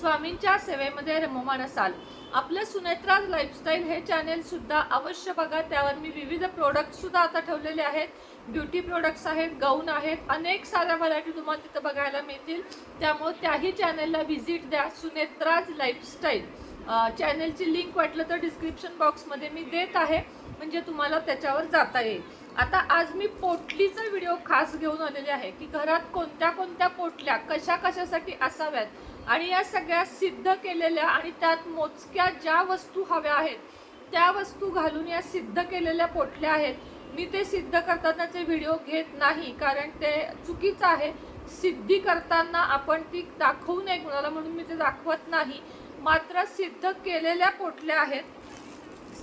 स्वामींच्या सेवेमध्ये रममान असाल. आपलं सुनेत्रा लाईफस्टाईल हे चॅनेल सुद्धा अवश्य बघा. त्यावर मी विविध प्रोडक्ट सुद्धा आता ठेवलेले आहेत. ब्युटी प्रोडक्ट्स आहेत गाऊन आहेत. अनेक साऱ्या व्हरायटी तुम्हाला तिथं बघायला मिळतील. त्यामुळे त्याही चॅनेलला व्हिजिट द्या. सुनेत्राज लाईफस्टाईल चॅनेलची लिंक वाटलं तर डिस्क्रिप्शन बॉक्समध्ये मी देत आहे. म्हणजे तुम्हाला त्याच्यावर जाता येईल. आता आज मी पोटलीचा व्हिडिओ खास घेऊन आलेले आहे की घरात कोणत्या कोणत्या पोटल्या कशा कशासाठी असाव्यात? आणि या सगळ्या सिद्ध केलेल्या आणि त्यात मोजक्या ज्या वस्तू हव्या आहेत त्या वस्तू घालून या सिद्ध केलेल्या पोटल्या आहेत. मी ते सिद्ध करतानाचे व्हिडिओ घेत नाही कारण ते चुकीचं आहे. सिद्धी करताना आपण ती दाखवू नये कुणाला म्हणून मी ते दाखवत नाही. मात्र सिद्ध केलेल्या पोटल्या आहेत.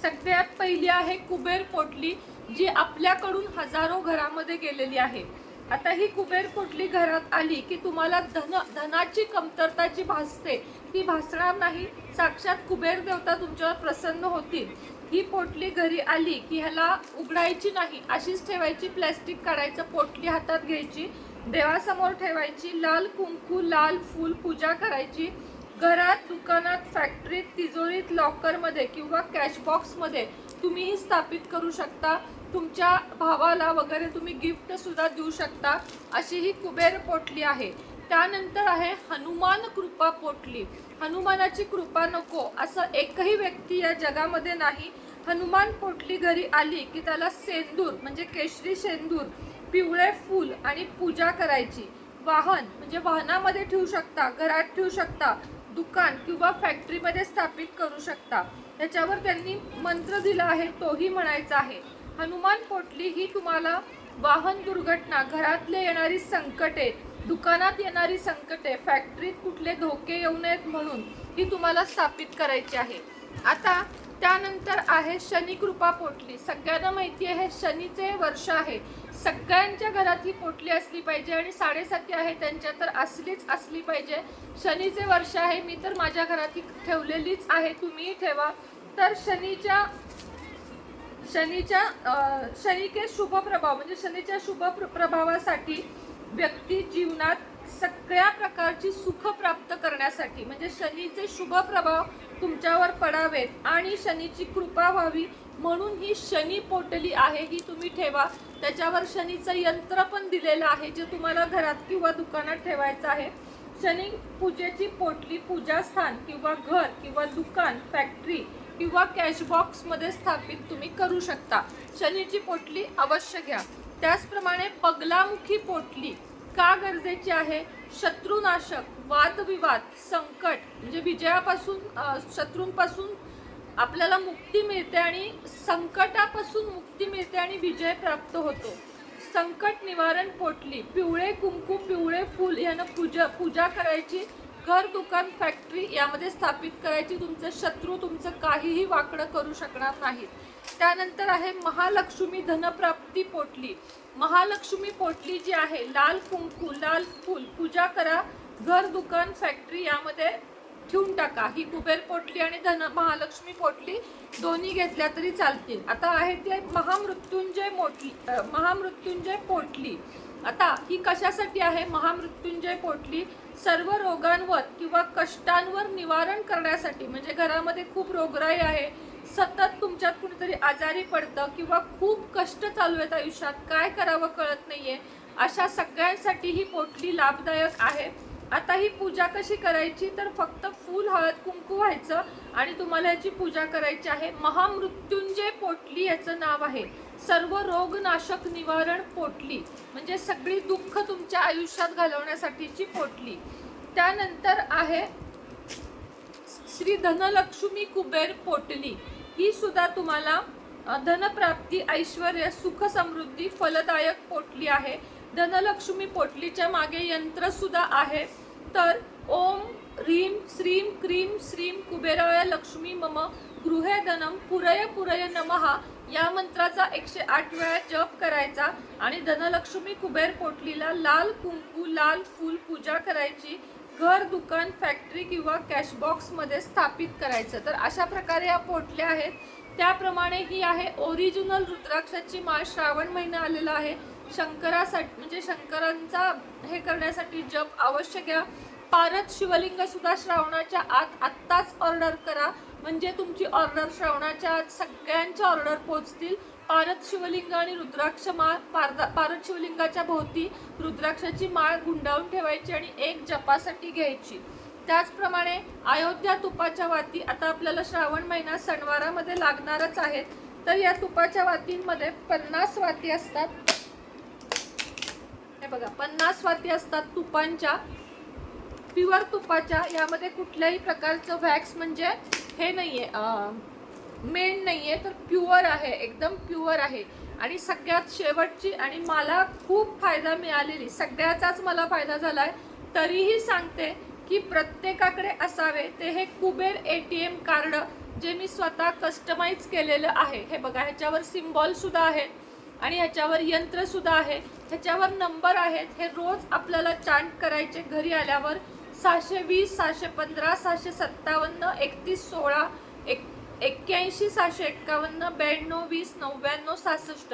सगळ्यात पहिली आहे कुबेर पोटली जी आपल्याकडून हजारो घरामध्ये गेलेली आहे. आता ही कुबेर पोटली घरात आली की तुम्हाला धन धनाची कमतरता जी भासते? ती भासणार नाही. साक्षात कुबेर देवता तुमच्यावर प्रसन्न होतील. ही पोटली घरी आली की ह्याला उघडायची नाही. अशीच ठेवायची प्लॅस्टिक काढायचं पोटली हातात घ्यायची देवासमोर ठेवायची लाल कुंकू लाल फूल पूजा करायची घरात दुकानात फॅक्टरीत तिजोरीत लॉकरमध्ये किंवा कॅशबॉक्समध्ये तुम्हीही स्थापित करू शकता. तुमच्या भावाला वगैरे तुम्ही गिफ्ट सुद्धा देऊ शकता. अशी ही कुबेर पोटली आहे. त्यानंतर आहे हनुमान कृपा पोटली. हनुमानाची कृपा नको असं एकही व्यक्ती या जगामध्ये नाही. हनुमान पोटली घरी आली की त्याला सेंदूर म्हणजे केशरी सेंदूर पिवळे फूल आणि पूजा करायची. वाहन म्हणजे वाहनामध्ये ठेवू शकता घरात ठेवू शकता. दुकान किंवा फॅक्टरीमध्ये स्थापित करू शकता. त्याच्यावर त्यांनी मंत्र दिला आहे तोही म्हणायचा आहे. हनुमान पोटली ही तुम्हाला वाहन दुर्घटना घरातले येणारी संकटे दुकानात येणारी संकटे फॅक्टरीत कुठले धोके येऊ नयेत म्हणून ही तुम्हाला स्थापित करायची आहे. आता त्यानंतर आहे शनी कृपा पोटली. सगळ्यांना माहिती आहे शनीचे वर्ष आहे. सगळ्यांच्या घरात ही पोटली असली पाहिजे आणि साडेसाती आहे त्यांच्या तर असलीच असली पाहिजे. शनीचे वर्ष आहे मी तर माझ्या घरात ही ठेवलेलीच आहे तुम्हीही ठेवा. तर शनीच्या शनीच्या अं, शनी के शुभ प्रभाव म्हणजे शनीच्या शुभ प्र- प्रभावासाठी व्यक्ती जीवनात सगळ्या प्रकारची सुख प्राप्त करण्यासाठी म्हणजे शनीचे शुभ प्रभाव तुमच्यावर पडावेत आणि शनीची कृपा व्हावी म्हणून ही शनी पोटली आहे ही तुम्ही ठेवा. त्याच्यावर शनीचं यंत्र पण दिलेलं आहे जे तुम्हाला घरात किंवा दुकानात ठेवायचं आहे. शनी पूजेची पोटली पूजास्थान किंवा घर किंवा दुकान फॅक्टरी किंवा कॅशबॉक्समध्ये स्थापित तुम्ही करू शकता. शनीची पोटली अवश्य घ्या. त्याचप्रमाणे पगलामुखी पोटली का गरजेची आहे. शत्रुनाशक वादविवाद संकट म्हणजे विजयापासून शत्रूंपासून आपल्याला मुक्ती मिळते आणि संकटापासून मुक्ती मिळते आणि विजय प्राप्त होतो. संकट निवारण पोटली पिवळे कुंकू पिवळे फूल यानं पूजा पूजा करायची घर दुकान फॅक्टरी यामध्ये स्थापित करायची तुमचं शत्रू तुमचं काहीही वाकडं करू शकणार नाहीत. त्यानंतर आहे महालक्ष्मी धनप्राप्ती पोटली. महालक्ष्मी पोटली जी आहे लाल कुंकू लाल फूल पूजा करा घर दुकान फॅक्टरी यामध्ये ठेवून टाका. ही कुबेर पोटली आणि धन महालक्ष्मी पोटली दोन्ही घेतल्या तरी चालतील. आता आहे ते महामृत्युंजय मोटली महामृत्युंजय पोटली. आता ही कशासाठी आहे महामृत्युंजय पोटली? सर्व रोगांवर किंवा कष्टांवर निवारण करण्यासाठी. म्हणजे घरामध्ये खूप रोगराई आहे सतत तुमच्यात कुणीतरी आजारी पडतं किंवा खूप कष्ट चालू आहेत आयुष्यात काय करावं कळत नाहीये. अशा सगळ्यांसाठी ही पोटली लाभदायक आहे. आता ही पूजा कशी करायची? तर फक्त फूल हळद कुंकू व्हायचं आणि तुम्हाला याची पूजा करायची आहे. महामृत्युंजय पोटली याचं नाव आहे. सर्व रोगनाशक निवारण पोटली म्हणजे सगळी दुःख तुमच्या आयुष्यात घालवण्यासाठीची पोटली. त्यानंतर आहे श्री धनलक्ष्मी कुबेर पोटली. ही सुद्धा तुम्हाला धनप्राप्ती ऐश्वर सुख समृद्धी फलदायक पोटली आहे. धनलक्ष्मी पोटलीच्या मागे यंत्र सुद्धा आहे. तर ओम ह्रीम श्रीम क्रीम श्रीम कुबेराय लक्ष्मी मम गृहे धनम पुरय पुरय नमहा या मंत्राचा एकशे आठ वेळा जप करायचा आणि धनलक्ष्मी कुबेर पोटलीला लाल कुंकू लाल फूल पूजा करायची. घर दुकान फॅक्टरी किंवा कॅशबॉक्समध्ये स्थापित करायचं. तर अशा प्रकारे या पोटल्या आहेत. त्याप्रमाणे ही आहे ओरिजिनल रुद्राक्षाची माळ. श्रावण महिना आलेला आहे. शंकरासाठी म्हणजे शंकरांचा हे करण्यासाठी जप आवश्यक घ्या. पारत शिवलिंग सुद्धा श्रावणाच्या आत आत्ताच ऑर्डर करा. म्हणजे तुमची ऑर्डर श्रावणाच्या आत सगळ्यांच्या ऑर्डर पोहोचतील. पारत शिवलिंग आणि रुद्राक्ष माळ पारदा पारत शिवलिंगाच्या भोवती रुद्राक्षाची माळ गुंडाळून ठेवायची आणि एक जपासाठी घ्यायची. त्याचप्रमाणे अयोध्या तुपाच्या वाती आता आपल्याला श्रावण महिना सणवारामध्ये लागणारच आहेत तर या तुपाच्या वातींमध्ये पन्नास वाती असतात. हे बघा पन्नास वाती असतात तुपांच्या. प्युअर तुपाच्या यामध्ये कुठल्याही प्रकारचं वॅक्स म्हणजे हे नाही आहे मेन नाही आहे तर प्युअर आहे एकदम प्युअर आहे. आणि सगळ्यात शेवटची आणि मला खूप फायदा मिळालेली सगळ्याचाच मला फायदा झाला आहे तरीही सांगते की प्रत्येकाकडे असावे ते हे Kuber A T M card जे मी स्वतः कस्टमाइज केलेलं आहे. हे बघा ह्याच्यावर सिम्बॉलसुद्धा आहे आणि ह्याच्यावर यंत्रसुद्धा आहे ह्याच्यावर नंबर आहेत हे रोज आपल्याला चांट करायचे घरी आल्यावर सहाशे वीस सहाशे पंधरा सहाशे सत्तावन्न एकतीस सोळा एक एक्क्याऐंशी सहाशे एक्कावन्न ब्याण्णव वीस नव्याण्णव सहासष्ट.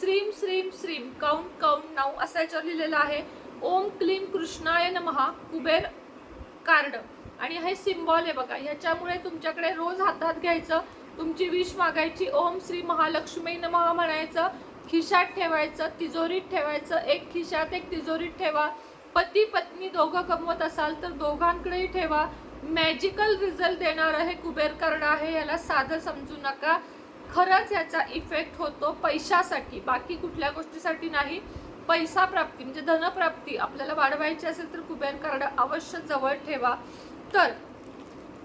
श्रीम श्रीम श्रीम काउंट काउंट नाऊ असं याच्यावर लिहिलेलं आहे. ओम क्लीम कृष्णाय नमहा कुबेर कार्ड. आणि हे सिम्बॉल आहे बघा ह्याच्यामुळे तुमच्याकडे रोज हातात घ्यायचं तुमची विश मागायची ओम श्री महालक्ष्मी नमहा म्हणायचं खिशात ठेवायचं तिजोरीत ठेवायचं एक खिशात एक तिजोरीत ठेवा. पती पत्नी दोघं कमवत असाल तर दोघांकडेही ठेवा. मॅजिकल रिझल्ट देणारं हे कुबेर करणं आहे याला साधं समजू नका. खरंच याचा इफेक्ट होतो पैशासाठी बाकी कुठल्या गोष्टीसाठी नाही. पैसा प्राप्ती म्हणजे धनप्राप्ती आपल्याला वाढवायची असेल तर कुबेर कार्ड अवश्य जवळ ठेवा. तर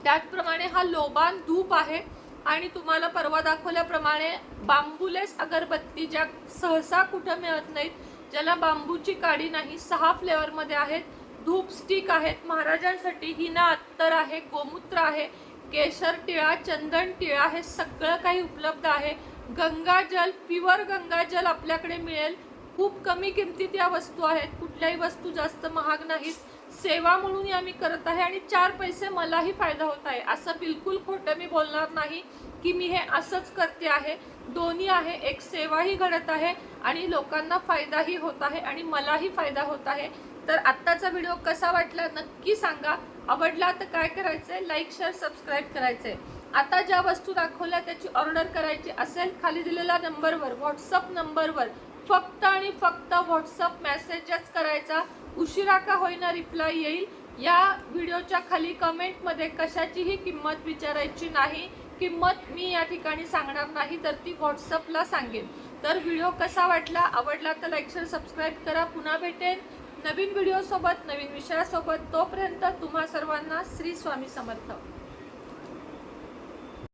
त्याचप्रमाणे हा लोबान धूप आहे आणि तुम्हाला परवा दाखवल्याप्रमाणे बांबुलेस अगरबत्ती ज्या सहसा कुठं मिळत नाहीत ज्याला बांबूची काडी नाही सहा फ्लेवरमध्ये आहेत. धूप स्टिक आहेत. महाराजांसाठी हिना अत्तर आहे गोमूत्र आहे केशर टिळा चंदन टिळा हे सगळं काही उपलब्ध आहे. गंगाजल प्युअर गंगाजल आपल्याकडे मिळेल. खूप कमी किमतीत या वस्तू आहेत. कुठल्याही वस्तू जास्त महाग नाहीत. सेवा म्हणून आम्ही करत आहे आणि चार पैसे मलाही फायदा होत आहे. असं बिलकुल खोटं मी बोलणार नाही की मी हे असंच करते आहे. दोन्ही आहे. एक सेवाही घडत आहे आणि लोकांना फायदाही होत आहे आणि मलाही फायदा होत आहे. तर आत्ताचा व्हिडिओ कसा वाटला नक्की सांगा. आवडला तर काय करायचंय? लाईक शेअर सबस्क्राईब करायचंय. आता ज्या वस्तू दाखवल्या त्याची ऑर्डर करायची असेल खाली दिलेल्या नंबरवर व्हॉट्सअप नंबरवर फक्त आणि फक्त व्हॉट्सअप मेसेजच करायचा. उशिरा का होईना रिप्लाय येईल? या व्हिडिओच्या खाली कमेंटमध्ये कशाचीही किंमत विचारायची नाही. किंमत मी या ठिकाणी सांगणार नाही तर ती व्हॉट्सअपला सांगेन. तर व्हिडिओ कसा वाटला? आवडला तर लाईक शेअर सबस्क्राईब करा. पुन्हा भेटेन. नवीन व्हिडिओसोबत नवीन विषयासोबत तोपर्यंत तुम्हा सर्वांना श्री स्वामी समर्थ.